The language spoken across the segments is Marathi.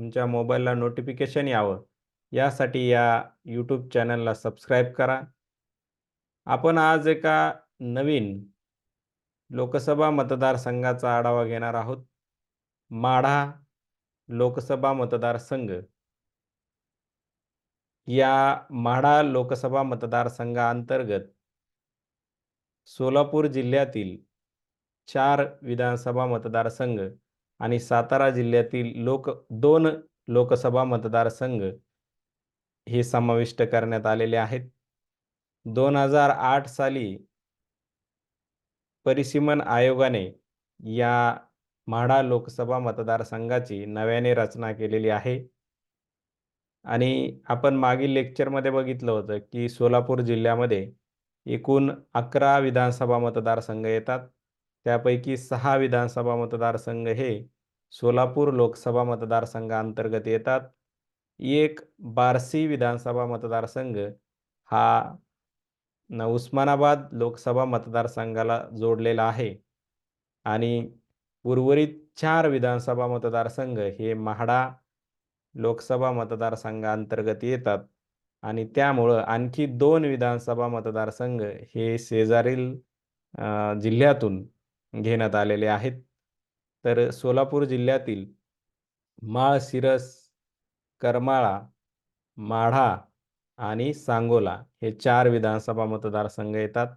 तुमच्या मोबाईलला नोटिफिकेशन यावं, यासाठी या यूट्यूब चॅनलला सबस्क्राईब करा. आपण आज एका नवीन लोकसभा मतदारसंघाचा आढावा घेणार आहोत. माढा लोकसभा मतदारसंघ. या माढा लोकसभा मतदारसंघाअंतर्गत सोलापूर जिल्ह्यातील चार विधानसभा मतदारसंघ आणि सातारा जिल्ह्यातील लोक दोन लोकसभा मतदारसंघ हे समाविष्ट करण्यात आलेले आहेत. दोन हजार आठ साली परिसीमन आयोगाने या म्हाडा लोकसभा मतदारसंघाची नव्याने रचना केलेली आहे. आणि आपण मागील लेक्चरमध्ये बघितलं होतं, की सोलापूर जिल्ह्यामध्ये एकूण अकरा विधानसभा मतदारसंघ येतात. त्यापैकी सहा विधानसभा मतदारसंघ हे सोलापूर लोकसभा मतदारसंघाअंतर्गत येतात. एक बारसी विधानसभा मतदारसंघ हा उस्मानाबाद लोकसभा मतदारसंघाला जोडलेला आहे आणि उर्वरित चार विधानसभा मतदारसंघ हे म्हाडा लोकसभा मतदारसंघाअंतर्गत येतात आणि त्यामुळं आणखी दोन विधानसभा मतदारसंघ हे शेजारील जिल्ह्यातून घेण्यात आलेले आहेत. तर सोलापूर जिल्ह्यातील माळशिरस, करमाळा, माढा आणि सांगोला हे चार विधानसभा मतदारसंघ येतात.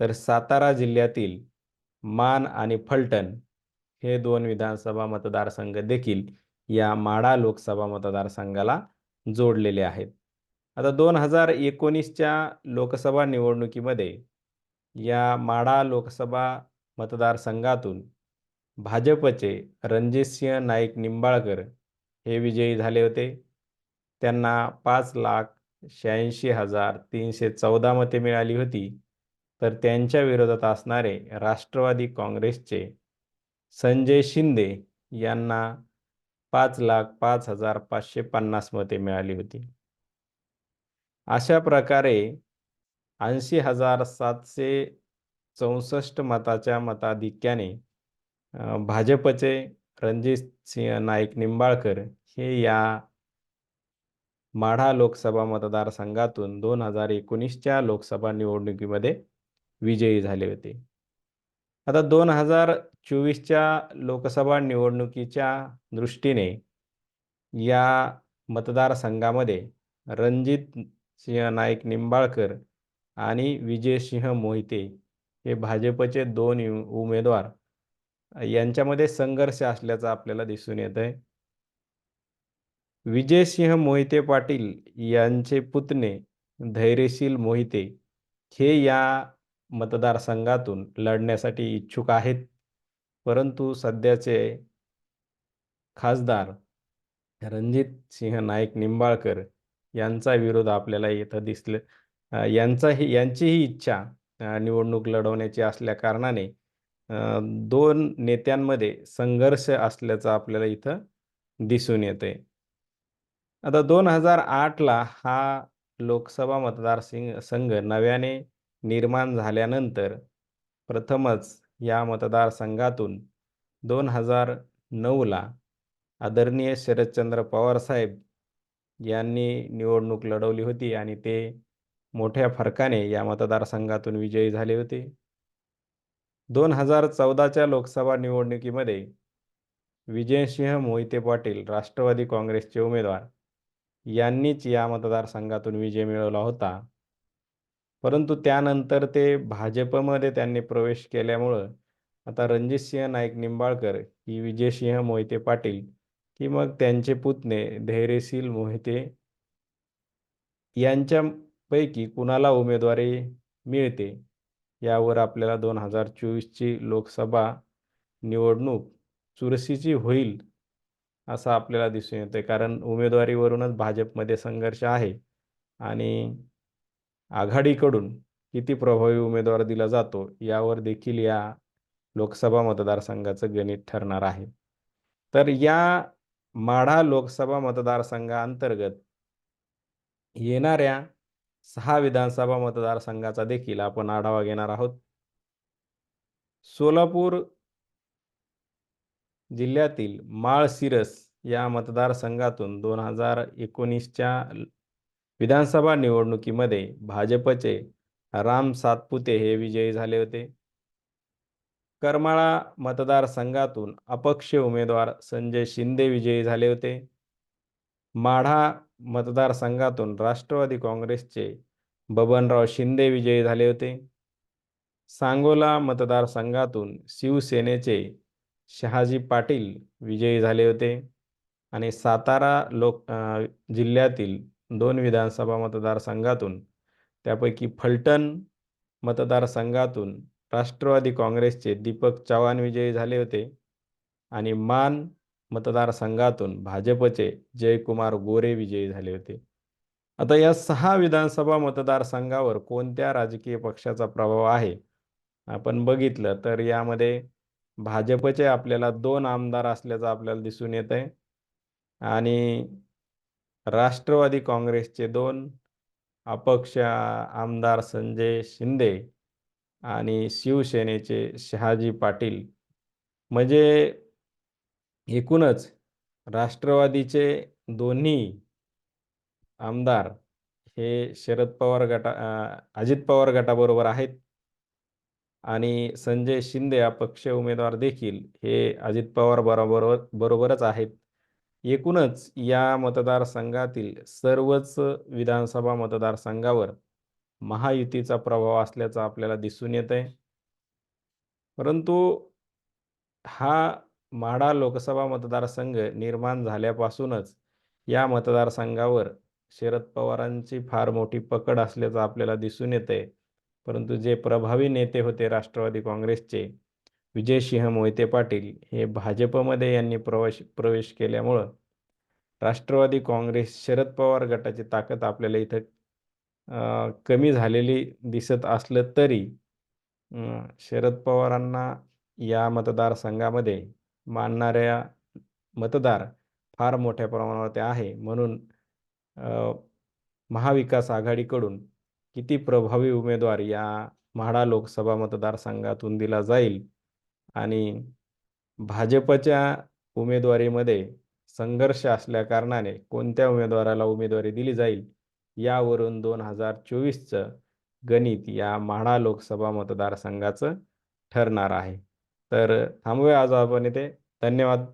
तर सातारा जिल्ह्यातील मान आणि फलटण हे दोन विधानसभा मतदारसंघ देखील या माढा लोकसभा मतदारसंघाला जोडलेले आहेत. आता दोन हजार एकोणीसच्या लोकसभा निवडणुकीमध्ये या माढा लोकसभा मतदारसंघातून भाजपचे रणजितसिंह नाईक निंबाळकर हे विजयी झाले होते. त्यांना पाच लाख शहाऐंशी हजार तीनशे चौदा मते मिळाली होती. तर त्यांच्या विरोधात असणारे राष्ट्रवादी काँग्रेसचे संजय शिंदे यांना पाच लाख पाच हजार पाचशे पन्नास मते मिळाली होती. अशा प्रकारे ऐंशी हजार सातशे चौसष्ट मताच्या मताधिक्याने भाजपचे भाजपचे रणजितसिंह नाईक निंबाळकर हे या माढा लोकसभा मतदारसंघातून दोन हजार एकोणीसच्या लोकसभा निवडणुकीमध्ये विजयी झाले होते. आता दोन हजार चोवीसच्या लोकसभा निवडणुकीच्या दृष्टीने या मतदारसंघामध्ये रणजित सिंह नाईक निंबाळकर आणि विजयसिंह मोहिते हे भाजपचे दोन उ उमेदवार यांच्यामध्ये संघर्ष असल्याचं आपल्याला दिसून येतंय. विजयसिंह मोहिते पाटील यांचे पुतणे धैर्यशील मोहिते हे या मतदारसंघातून लढण्यासाठी इच्छुक आहेत. परंतु सध्याचे खासदार रणजित सिंह नाईक निंबाळकर यांचा विरोध आपल्याला इथं दिसलं यांचाही यांचीही इच्छा निवडणूक लढवण्याची असल्याकारणाने कारणाने दोन नेत्यांमध्ये संघर्ष असल्याचं आपल्याला इथं दिसून येतंय. आता दोन हजार आठला हा लोकसभा मतदारसिंग संघ नव्याने निर्माण झाल्यानंतर प्रथमच या मतदारसंघातून दोन हजार नऊला आदरणीय शरदचंद्र पवारसाहेब यांनी निवडणूक लढवली होती आणि ते मोठ्या फरकाने या मतदारसंघातून विजयी झाले होते. दोन हजार चौदाच्या लोकसभा निवडणुकीमध्ये विजयसिंह मोहिते पाटील राष्ट्रवादी काँग्रेसचे उमेदवार यांनीच या मतदारसंघातून विजय मिळवला होता. परंतु त्यानंतर ते भाजपमध्ये त्यांनी प्रवेश केल्यामुळं आता रणजितसिंह नाईक निंबाळकर ही विजयसिंह मोहिते पाटील की मग त्यांचे पुतणे धैर्यशील मोहिते यांच्या पैकी कुणाला उमेदवारी मिळते? यावर आपल्याला दोन हजार चोवीसची लोकसभा निवडणूक चुरशीची होईल असं आपल्याला दिसून येतं कारण उमेदवारीवरूनच भाजपमध्ये संघर्ष आहे आणि आघाडीकडून किती प्रभावी उमेदवार दिला जातो यावर देखील या लोकसभा मतदारसंघाचं गणित ठरणार आहे. तर या माढा लोकसभा मतदारसंघाअंतर्गत येणाऱ्या सहा विधानसभा मतदारसंघाचा देखील आपण आढावा घेणार आहोत. सोलापूर जिल्ह्यातील माळशिरस या मतदारसंघातून दोन हजार एकोणीसच्या विधानसभा निवडणुकीमध्ये भाजपचे राम सातपुते हे विजयी झाले होते. करमाळा मतदारसंघातून अपक्ष उमेदवार संजय शिंदे विजयी झाले होते. माढा मतदारसंघातून राष्ट्रवादी काँग्रेसचे बबनराव शिंदे विजयी झाले होते. सांगोला मतदारसंघातून शिवसेनेचे शहाजी पाटील विजयी झाले होते. आणि सातारा लोक जिल्ह्यातील दोन विधानसभा मतदारसंघातून त्यापैकी फलटण मतदारसंघातून राष्ट्रवादी काँग्रेसचे दीपक चव्हाण विजयी झाले होते. आणि मान मतदारसंघातून भाजपचे जयकुमार गोरे विजयी झाले होते. आता या सहा विधानसभा मतदारसंघावर कोणत्या राजकीय पक्षाचा प्रभाव आहे? आपण बघितलं तर यामध्ये भाजपचे आपल्याला दोन आमदार असल्याचं आपल्याला दिसून येत आहे. आणि राष्ट्रवादी काँग्रेसचे दोन अपक्ष आमदार संजय शिंदे आणि शिवसेनेचे शहाजी पाटील. म्हणजे एकूणच राष्ट्रवादीचे दोन्ही आमदार हे शरद पवार गटा अजित पवार गटाबरोबर आहेत. आणि संजय शिंदे अपक्ष उमेदवार देखील हे अजित पवार बरोबर बरोबरच आहेत. एकूणच या मतदारसंघातील सर्वच विधानसभा मतदारसंघावर महायुतीचा प्रभाव असल्याचा आपल्याला दिसून येत आहे परंतु हा माढा लोकसभा मतदारसंघ निर्माण झाल्यापासूनच या मतदारसंघावर शरद पवारांची फार मोठी पकड असल्याचं आपल्याला दिसून येते आहे परंतु जे प्रभावी नेते होते राष्ट्रवादी काँग्रेसचे विजयसिंह मोहिते पाटील हे भाजपमध्ये यांनी प्रवेश प्रवेश केल्यामुळं राष्ट्रवादी काँग्रेस शरद पवार गटाची ताकद आपल्याला इथं कमी झालेली दिसत असलं तरी शरद पवारांना या मतदारसंघामध्ये मानणाऱ्या मतदार फार मोठ्या प्रमाणावर आहे. म्हणून महाविकास आघाडीकडून किती प्रभावी उमेदवार या म्हाडा लोकसभा मतदारसंघातून दिला जाईल आणि भाजपच्या उमेदवारीमध्ये संघर्ष असल्या कारणाने कोणत्या उमेदवाराला उमेदवारी दिली जाईल यावरून दोन हजार चोवीसचं गणित या म्हाडा लोकसभा मतदारसंघाचं ठरणार आहे. तर थांबूया आज आपण इथे. धन्यवाद.